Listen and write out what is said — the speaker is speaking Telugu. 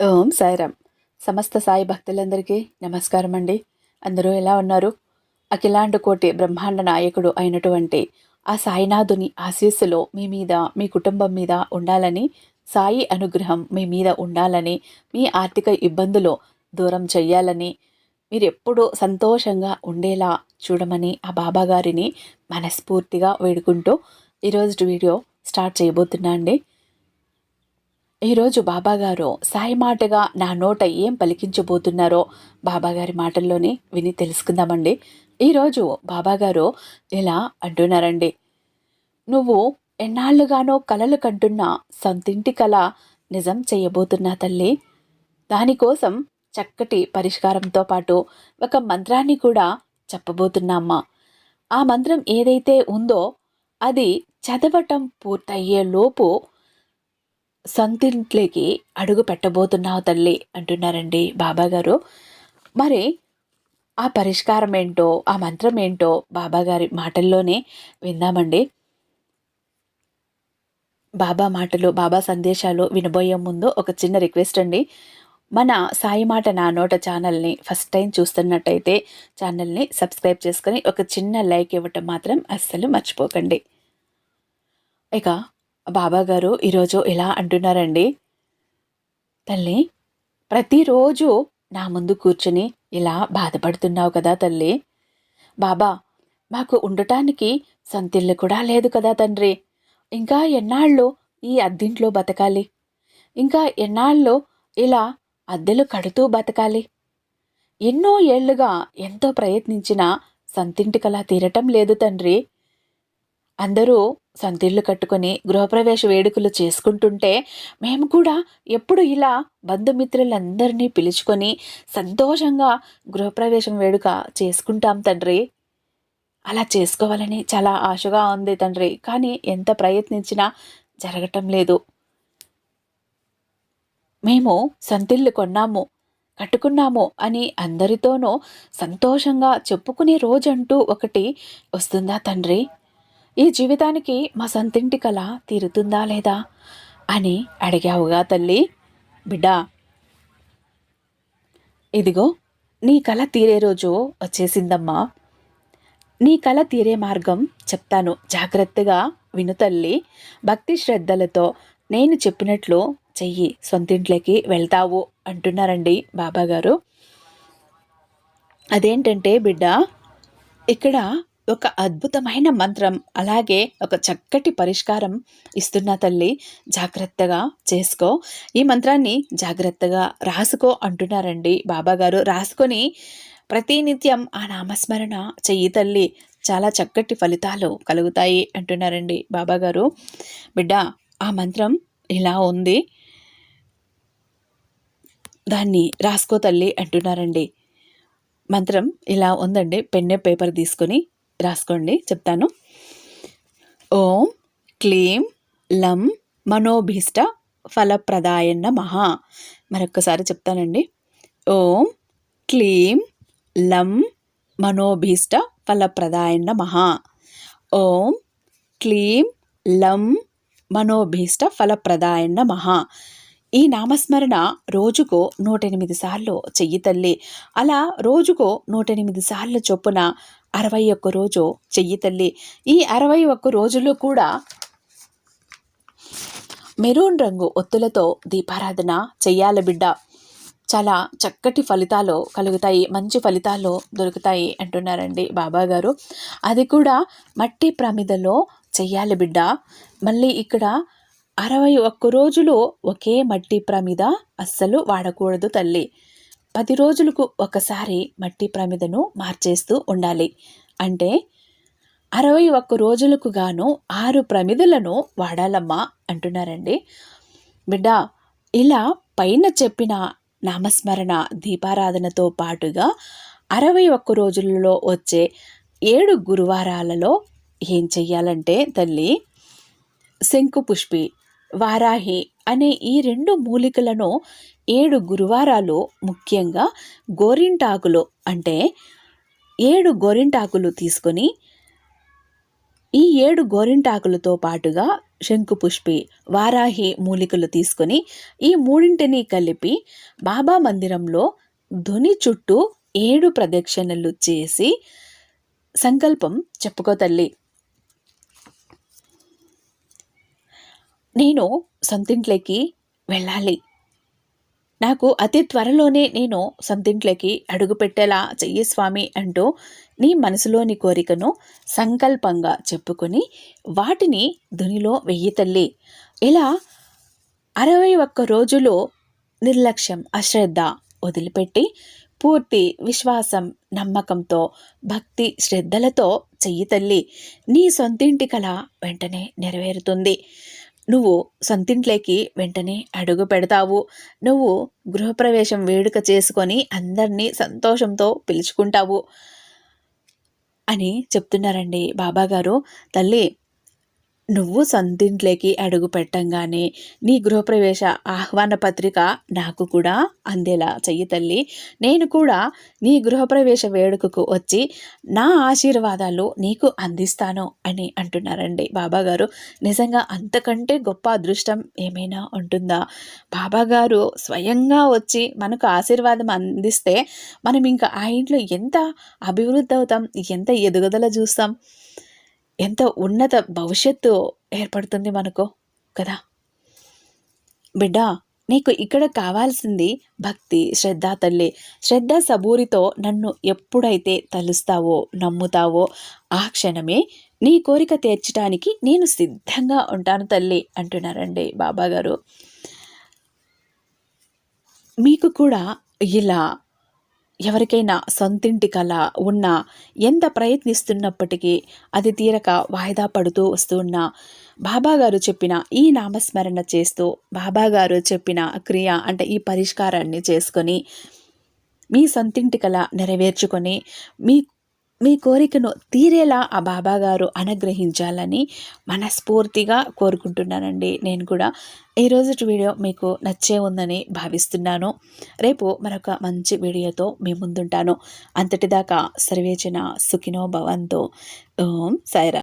ఓం సాయిరామ్. సమస్త సాయి భక్తులందరికీ నమస్కారం అండి అందరూ ఎలా ఉన్నారు? అఖిలాండ కోటి బ్రహ్మాండ నాయకుడు అయినటువంటి ఆ సాయినాథుని ఆశీస్సులో మీ మీద మీ కుటుంబం మీద ఉండాలని సాయి అనుగ్రహం మీ మీద ఉండాలని మీ ఆర్థిక ఇబ్బందులు దూరం చెయ్యాలని మీరు ఎప్పుడూ సంతోషంగా ఉండేలా చూడమని ఆ బాబా గారిని మనస్ఫూర్తిగా వేడుకుంటూ ఈరోజు వీడియో స్టార్ట్ చేయబోతున్నా అండి. ఈరోజు బాబాగారు సాయి మాటగా నా నోట ఏం పలికించబోతున్నారో బాబాగారి మాటల్లోనే విని తెలుసుకుందామండి. ఈరోజు బాబాగారు ఇలా అంటున్నారండి. నువ్వు ఎన్నాళ్ళుగానో కలలు కంటున్న సొంతింటి కళ నిజం చేయబోతున్నా తల్లి. దానికోసం చక్కటి పరిష్కారంతో పాటు ఒక మంత్రాన్ని కూడా చెప్పబోతున్నామ్మా ఆ మంత్రం ఏదైతే ఉందో అది చదవటం పూర్తయ్యేలోపు లోపు సొంతింట్లోకి అడుగు పెట్టబోతున్నావు తల్లి అంటున్నారండి బాబాగారు. మరి ఆ పరిష్కారం ఏంటో ఆ మంత్రం ఏంటో బాబాగారి మాటల్లోనే విందామండి. బాబా మాటలు బాబా సందేశాలు వినబోయే ముందు ఒక చిన్న రిక్వెస్ట్ అండి. మన సాయి మాట నా నోట ఛానల్ని ఫస్ట్ టైం చూస్తున్నట్టయితే ఛానల్ని సబ్స్క్రైబ్ చేసుకొని ఒక చిన్న లైక్ ఇవ్వటం మాత్రం అస్సలు మర్చిపోకండి. ఇక బాబాగారు ఈరోజు ఇలా అంటున్నారండి. తల్లి ప్రతిరోజు నా ముందు కూర్చుని ఇలా బాధపడుతున్నావు కదా తల్లి. బాబా మాకు ఉండటానికి సొంతిల్లు కూడా లేదు కదా తండ్రి. ఇంకా ఎన్నాళ్ళు ఈ అద్దింట్లో బతకాలి? ఇంకా ఎన్నాళ్ళు ఇలా అద్దెలు కడుతూ బతకాలి? ఎన్నో ఏళ్ళుగా ఎంతో ప్రయత్నించినా సంతింటికలా తీరటం లేదు తండ్రి. అందరూ సంతిళ్ళు కట్టుకొని గృహప్రవేశ వేడుకలు చేసుకుంటుంటే మేము కూడా ఎప్పుడు ఇలా బంధుమిత్రులందరినీ పిలుచుకొని సంతోషంగా గృహప్రవేశం వేడుక చేసుకుంటాం తండ్రి. అలా చేసుకోవాలని చాలా ఆశగా ఉంది తండ్రి. కానీ ఎంత ప్రయత్నించినా జరగటం లేదు. మేము సంతిళ్ళు కొన్నాము కట్టుకున్నాము అని అందరితోనూ సంతోషంగా చెప్పుకునే రోజంటూ ఒకటి వస్తుందా తండ్రి? ఈ జీవితానికి మా సంతింటి కళ తీరుతుందా లేదా అని అడిగావుగా తల్లి. బిడ్డా ఇదిగో నీ కళ తీరే రోజు వచ్చేసిందమ్మా. నీ కళ తీరే మార్గం చెప్తాను. జాగ్రత్తగా విను తల్లి. భక్తి శ్రద్ధలతో నేను చెప్పినట్లు చెయ్యి సొంతింట్లోకి వెళ్తావు అంటున్నారండి బాబాగారు. అదేంటంటే బిడ్డ ఇక్కడ ఒక అద్భుతమైన మంత్రం అలాగే ఒక చక్కటి పరిష్కారం ఇస్తున్న తల్లి. జాగ్రత్తగా చేసుకో. ఈ మంత్రాన్ని జాగ్రత్తగా రాసుకో అంటున్నారండి బాబాగారు. రాసుకొని ప్రతినిత్యం ఆ నామస్మరణ చెయ్యి తల్లి. చాలా చక్కటి ఫలితాలు కలుగుతాయి అంటున్నారండి బాబాగారు. బిడ్డ ఆ మంత్రం ఇలా ఉంది. దాన్ని రాసుకో తల్లి అంటున్నారండి. మంత్రం ఇలా ఉందండి. పెన్నె పేపర్ తీసుకొని రాసుకోండి చెప్తాను. ఓం క్లీం లం మనోభీష్ట ఫలప్రదాయన్న మహా మరొక్కసారి చెప్తానండి. ఓం క్లీం లం మనోభీష్ట ఫలప్రదాయన్న మహా ఓం క్లీం లం మనోభీష్ట ఫలప్రదాయన్న మహా ఈ నామస్మరణ రోజుకో నూట ఎనిమిది సార్లు చెయ్యి తల్లి. అలా రోజుకో నూట ఎనిమిది సార్లు చొప్పున అరవై ఒక్క రోజు చెయ్యి తల్లి. ఈ అరవై ఒక్క రోజులు కూడా మెరూన్ రంగు ఒత్తులతో దీపారాధన చెయ్యాలి బిడ్డ. చాలా చక్కటి ఫలితాలు కలుగుతాయి మంచి ఫలితాలు దొరుకుతాయి అంటున్నారండి బాబా గారు అది కూడా మట్టి ప్రమిదలో చెయ్యాలి బిడ్డ. మళ్ళీ ఇక్కడ అరవై ఒక్క రోజులు ఒకే మట్టి ప్రమిద అస్సలు వాడకూడదు తల్లి. పది రోజులకు ఒకసారి మట్టి ప్రమిదను మార్చేస్తూ ఉండాలి. అంటే అరవై ఒక్క రోజులకు గాను ఆరు ప్రమిదలను వాడాలమ్మా అంటున్నారండి. బిడ్డ ఇలా పైన చెప్పిన నామస్మరణ దీపారాధనతో పాటుగా అరవై ఒక్క రోజులలో వచ్చే ఏడు గురువారాలలో ఏం చెయ్యాలంటే తల్లి శంకుపుష్పి వారాహి అనే ఈ రెండు మూలికలను ఏడు గురువారాలు ముఖ్యంగా గోరింటాకులు అంటే ఏడు గోరింటాకులు తీసుకొని ఈ ఏడు గోరింటాకులతో పాటుగా శంకుపుష్పి వారాహి మూలికలు తీసుకొని ఈ మూడింటిని కలిపి బాబా మందిరంలో ధ్వని చుట్టూ ఏడు ప్రదక్షిణలు చేసి సంకల్పం చెప్పుకో తల్లి. నేను సొంతింట్లోకి వెళ్ళాలి. నాకు అతి త్వరలోనే నేను సొంతింట్లోకి అడుగుపెట్టేలా చెయ్యి స్వామి అంటూ నీ మనసులోని కోరికను సంకల్పంగా చెప్పుకొని వాటిని దునిలో వెయ్యి తల్లి. ఇలా అరవై ఒక్క రోజులు నిర్లక్ష్యం అశ్రద్ధ వదిలిపెట్టి పూర్తి విశ్వాసం నమ్మకంతో భక్తి శ్రద్ధలతో చెయ్యి తల్లి. నీ సొంతింటి కళ వెంటనే నెరవేరుతుంది. నువ్వు సొంతింట్లోకి వెంటనే అడుగు పెడతావు. నువ్వు గృహప్రవేశం వేడుక చేసుకొని అందరినీ సంతోషంతో పిలుచుకుంటావు. అని చెప్తున్నారండి బాబాగారు. తల్లి నువ్వు సొంతింట్లోకి అడుగు పెట్టంగానే నీ గృహప్రవేశ ఆహ్వాన పత్రిక నాకు కూడా అందేలా చెయ్యి తల్లి. నేను కూడా నీ గృహప్రవేశ వేడుకకు వచ్చి నా ఆశీర్వాదాలు నీకు అందిస్తాను అని అంటున్నారండి బాబాగారు. నిజంగా అంతకంటే గొప్ప అదృష్టం ఏమైనా ఉంటుందా? బాబాగారు స్వయంగా వచ్చి మనకు ఆశీర్వాదం అందిస్తే మనం ఇంకా ఆ ఇంట్లో ఎంత అభివృద్ధి అవుతాం? ఎంత ఎదుగుదల చూస్తాం? ఎంత ఉన్నత భవిష్యత్తు ఏర్పడుతుంది మనకు కదా? బిడ్డ నీకు ఇక్కడ కావాల్సింది భక్తి శ్రద్ధ తల్లి. శ్రద్ధ సబూరితో నన్ను ఎప్పుడైతే తలుస్తావో నమ్ముతావో ఆ క్షణమే నీ కోరిక తీర్చడానికి నేను సిద్ధంగా ఉంటాను తల్లి అంటున్నారండి బాబాగారు. మీకు కూడా ఇలా ఎవరికైనా సొంతింటి కళ ఉన్నా ఎంత ప్రయత్నిస్తున్నప్పటికీ అది తీరక వాయిదా పడుతూ వస్తున్నా బాబాగారు చెప్పిన ఈ నామస్మరణ చేస్తూ బాబాగారు చెప్పిన క్రియ అంటే ఈ పరిష్కారాన్ని చేసుకొని మీ సొంతింటి కళ నెరవేర్చుకొని మీ మీ కోరికను తీరేలా ఆ బాబాగారు అనుగ్రహించాలని మనస్ఫూర్తిగా కోరుకుంటున్నానండి. నేను కూడా ఈరోజు వీడియో మీకు నచ్చే ఉందని భావిస్తున్నాను. రేపు మరొక మంచి వీడియోతో మీ ముందుంటాను. అంతటిదాకా సర్వేచన సుఖినో భవంతో. ఓం సాయిరా